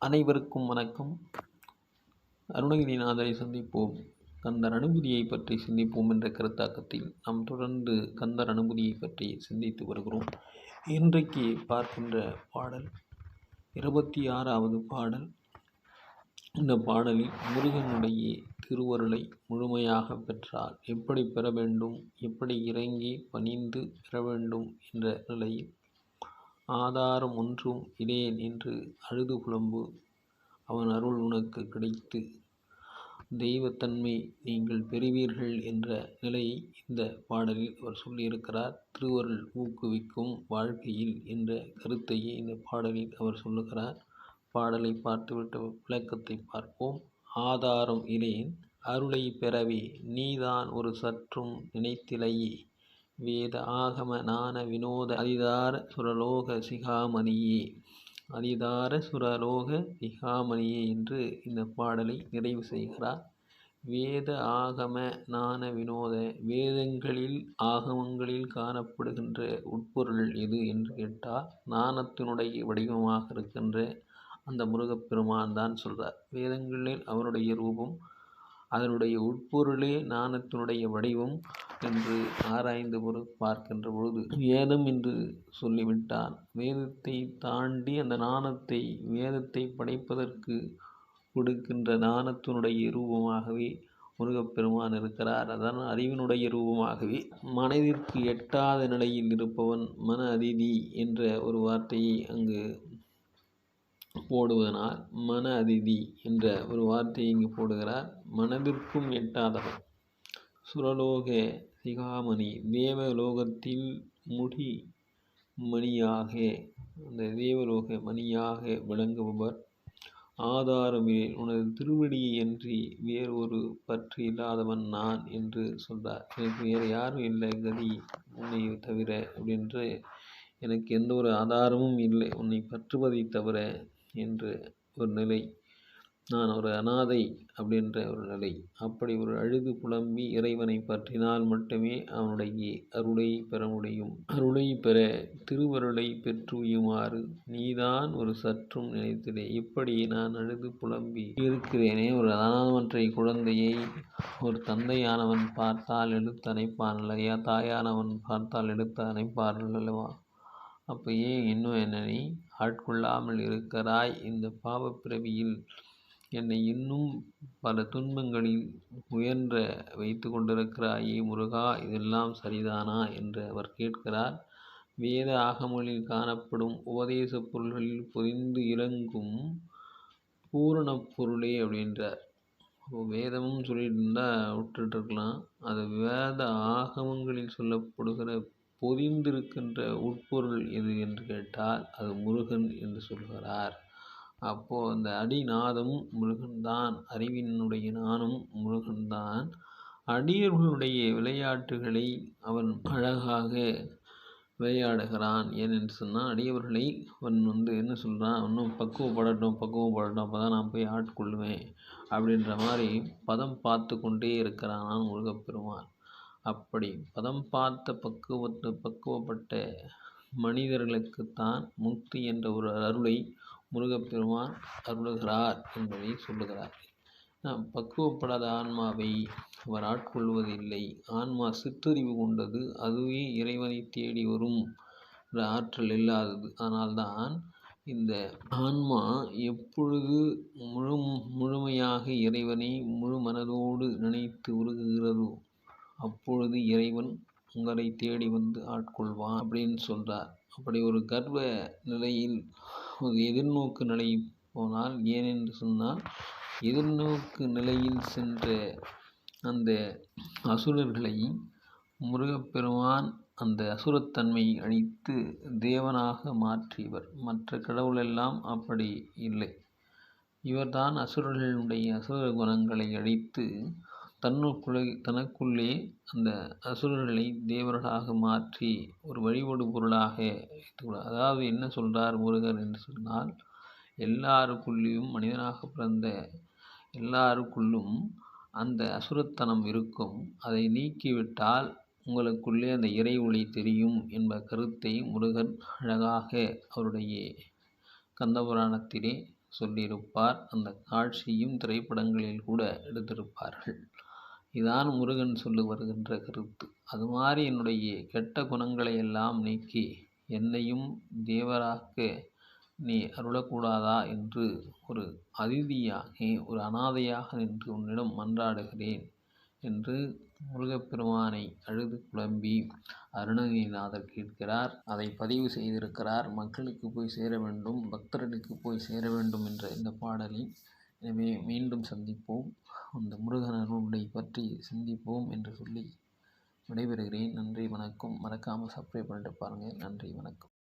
அனைவருக்கும் வணக்கம். அருணகிரிநாதரை சந்திப்போம். கந்தர் அனுபூதியை பற்றி சிந்திப்போம் என்ற கருத்தாக்கத்தில் நாம் தொடர்ந்து கந்தர் அனுபூதியை பற்றி சிந்தித்து வருகிறோம். இன்றைக்கு பார்க்கின்ற பாடல் இருபத்தி ஆறாவது பாடல். இந்த பாடலில் முருகனுடைய திருவருளை முழுமையாக பெற்றால் எப்படி பெற வேண்டும் எப்படி இறங்கி பணிந்து பெற வேண்டும் என்ற நிலையில் ஆதாரம் ஒன்றும் இடையேன் என்று அழுது புலம்பு. அவன் அருள் உனக்கு கிடைத்து. தெய்வத்தன்மை நீங்கள் பெறுவீர்கள் என்ற நிலையை இந்த பாடலில் அவர் சொல்லியிருக்கிறார். திருவருள் ஊக்குவிக்கும் வாழ்க்கையில் என்ற கருத்தையே இந்த பாடலில் அவர் சொல்லுகிறார். பாடலை பார்த்துவிட்டு விளக்கத்தை பார்ப்போம். ஆதாரம் இலேன் அருளை பெறவே நீதான் ஒரு சற்றும் நினைத்திலையே. வேத ஆகம நான வினோத அதிதார சுரலோக சிகாமணியே. அதிதார சுரலோக சிகாமணியே என்று இந்த பாடலை நிறைவு செய்கிறார். வேத ஆகம நான வினோத வேதங்களில் ஆகமங்களில் காணப்படுகின்ற உட்பொருள் எது என்று கேட்டால் நாணத்தினுடைய வடிவமாக இருக்கின்ற அந்த முருகப்பெருமான் தான் சொல்கிறார் வேதங்களில் அவருடைய ரூபம் அதனுடைய உட்பொருளே ஞானத்தினுடைய வடிவம் என்று ஆராய்ந்து பொரு பார்க்கின்ற பொழுது வேதம் என்று சொல்லிவிட்டார் வேதத்தை தாண்டி அந்த ஞானத்தை வேதத்தை படைப்பதற்கு கொடுக்கின்ற ஞானத்தினுடைய ரூபமாகவே முருகப்பெருமான் இருக்கிறார். அதான் அறிவினுடைய ரூபமாகவே மனதிற்கு எட்டாத நிலையில் இருப்பவன் மன அதிதி என்ற ஒரு வார்த்தையை அங்கு போடுவதனால் மன அதிதி என்ற ஒரு வார்த்தையை இங்கு போடுகிறார். மனதிற்கும் எட்டாதவன் சுரலோக சிகாமணி தேவலோகத்தில் முடி மணியாக அந்த தேவலோக மணியாக விளங்குபவர். ஆதாரமே உனது திருவடியை அன்றி வேறு ஒரு பற்று இல்லாதவன் நான் என்று சொல்கிறார் எனக்கு வேறு யாரும் இல்லை கதி உன்னை தவிர அப்படின்று எனக்கு எந்த ஒரு ஆதாரமும் இல்லை. உன்னை பற்றுவதை தவிர என்று ஒரு நிலை. நான் ஒரு அனாதை அப்படின்ற ஒரு நிலை. அப்படி ஒரு அழுது புலம்பி இறைவனை பற்றினால் மட்டுமே அவனுடைய அருளை பெற முடியும். அருளை பெற திருவருளை பெற்றுயுமாறு நீதான் ஒரு சற்றும் நினைத்திடே இப்படி நான் அழுது புலம்பி இருக்கிறேனே. ஒரு அனாதமற்றை குழந்தையை ஒரு தந்தையானவன் பார்த்தால் எடுத்து அணைப்பான் இல்லையா தாயானவன் பார்த்தால் எடுத்து அணைப்பார்கள் அல்லவா? அப்போ ஏன் இன்னும் என்னை ஆட்கொள்ளாமல் இருக்கிறாய் இந்த பாவப்பிறவியில். என்னை இன்னும் பல துன்பங்களில் உயர்ந்த வைத்து கொண்டிருக்கிறாயே முருகா இதெல்லாம் சரிதானா? என்று அவர் கேட்கிறார். வேத ஆகமொழியில் காணப்படும் உபதேச பொருள்களில் பொதிந்து இறங்கும் பூரண பொருளே அப்படின்றார். வேதமும் சொல்லிட்டு இருந்தால் விட்டுட்டு இருக்கலாம் அது வேத ஆகமங்களில் சொல்லப்படுகிற பொதிந்திருக்கின்ற உட்பொருள் எது என்று கேட்டால் அது முருகன் என்று சொல்கிறார். அப்போது அந்த அடிநாதம் முருகன்தான் அறிவினுடைய நானும் முருகன்தான். அடியர்களுடைய விளையாட்டுகளை அவன் அழகாக விளையாடுகிறான். ஏனென்று சொன்னால் அடியவர்களை அவன் வந்து என்ன சொல்கிறான் இன்னும் பக்குவப்படட்டும் பக்குவப்படட்டும் அப்போ தான் நான் போய் ஆட்கொள்ளுவேன் அப்படின்ற மாதிரி பதம் பார்த்து கொண்டே இருக்கிறான் முருகப்பெருமான். அப்படி பதம் பார்த்த பக்குவத்து பக்குவப்பட்ட மனிதர்களுக்குத்தான் முக்தி என்ற ஒரு அருளை முருகப்பெருமான் அருளுகிறார் என்பதை சொல்லுகிறார் பக்குவப்படாத ஆன்மாவை அவர் ஆட்கொள்வதில்லை. ஆன்மா சிற்றறிவு கொண்டது அதுவே இறைவனை தேடி வரும் ஆற்றல் இல்லாதது. அதனால்தான் இந்த ஆன்மா எப்பொழுது முழு முழுமையாக இறைவனை முழு மனதோடு நினைத்து உருகுகிறதோ அப்பொழுது இறைவன் உங்களை தேடி வந்து ஆட்கொள்வான் அப்படின்னு சொல்கிறார் அப்படி ஒரு கர்வ நிலையில் ஒரு எதிர்நோக்கு நிலை போனால் ஏனென்று சொன்னால் எதிர்நோக்கு நிலையில் சென்ற அந்த அசுரர்களை முருகப்பெருமான் அந்த அசுரத்தன்மையை அழித்து தேவனாக மாற்றியவர். மற்ற கடவுளெல்லாம் அப்படி இல்லை. இவர்தான் அசுரர்களுடைய அசுர குணங்களை அழித்து தன்னுக்குள்ளே தனக்குள்ளே அந்த அசுரர்களை தேவர்களாக மாற்றி ஒரு வழிபாடு பொருளாக அதாவது என்ன சொல்கிறார் முருகர் என்று சொன்னால் எல்லாருக்குள்ளேயும் மனிதனாக பிறந்த எல்லாருக்குள்ளும் அந்த அசுரத்தனம் இருக்கும். அதை நீக்கிவிட்டால் உங்களுக்குள்ளே அந்த இறை ஒளி தெரியும் என்ப கருத்தை முருகன் அழகாக அவருடைய கந்தபுராணத்திலே சொல்லியிருப்பார். அந்த காட்சியும் திரைப்படங்களில் கூட எடுத்திருப்பார்கள். இதான் முருகன் சொல்லு வருகின்ற கருத்து. அது மாதிரி என்னுடைய கெட்ட குணங்களை எல்லாம் நீக்கி என்னையும் தேவராக்க நீ அருளக்கூடாதா என்று ஒரு அதிதியாக ஒரு அனாதையாக நின்று உன்னிடம் மன்றாடுகிறேன் என்று முருகப்பெருமானை அழுது குழம்பி அருணகிரிநாதர் கேட்கிறார். அதை பதிவு செய்திருக்கிறார். மக்களுக்கு போய் சேர வேண்டும் பக்தர்களுக்கு போய் சேர வேண்டும் என்ற இந்த பாடலை எனவே மீண்டும் சந்திப்போம். அந்த முருகன் அருளை பற்றி சிந்திப்போம் என்று சொல்லி விடைபெறுகிறேன். நன்றி வணக்கம். மறக்காமல் சப்ஸ்கிரைப் பண்ணிட்டு பாருங்கள் நன்றி வணக்கம்.